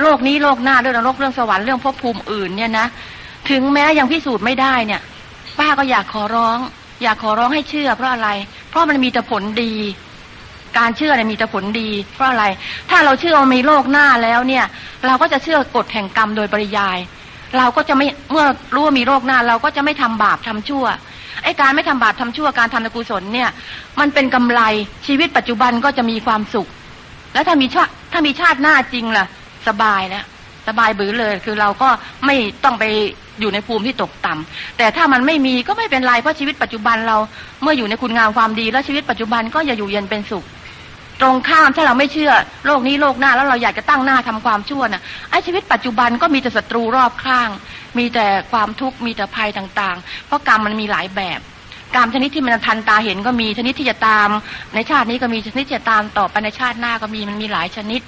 โลกนี้โลกหน้าเรื่องนรกเรื่องสวรรค์เรื่องภพภูมิอื่นเนี่ยนะถึงแม้ยังพิสูจน์ไม่ได้เนี่ย ป้าก็อยากขอร้อง อยากขอร้องให้เชื่อ เพราะอะไร เพราะมันมีแต่ผลดี การเชื่อเนี่ยมีแต่ผลดี เพราะอะไร ถ้าเราเชื่อว่ามีโลกหน้าแล้วเนี่ย เราก็จะเชื่อกฎแห่งกรรมโดยปริยาย เราก็จะไม่เมื่อรู้ว่ามีโลกหน้า เราก็จะไม่ทำบาปทำชั่วไอ้การไม่ทำบาปทำชั่วการทำกุศลเนี่ย มันเป็นกำไรชีวิตปัจจุบันก็จะมีความสุข แล้วถ้ามีชาถ้ามีชาติหน้าจริงล่ะ สบายแล้วสบายบือเลย คือเราก็ไม่ต้องไปอยู่ในภูมิที่ตกต่ำแต่ถ้ามันไม่มีก็ไม่เป็นไรเพราะชีวิตปัจจุบันเราเมื่ออยู่ในคุณงามความดี แล้วชีวิตปัจจุบันก็อย่าอยู่เย็นเป็นสุข ตรงข้ามถ้าเราไม่เชื่อโลกนี้โลกหน้าแล้วเราอยากจะตั้งหน้าทำความชั่วน่ะไอ้ชีวิตปัจจุบันก็มีแต่ศัตรูรอบข้าง มีแต่ความทุกข์มีแต่ภัยต่างๆ เพราะกรรมมันมีหลายแบบกรรมชนิดที่มันทันตาเห็นก็มีชนิดที่จะตาม ในชาตินี้ก็มีชนิดที่จะตามต่อไปในชาติหน้าก็มีมันมีหลายชนิด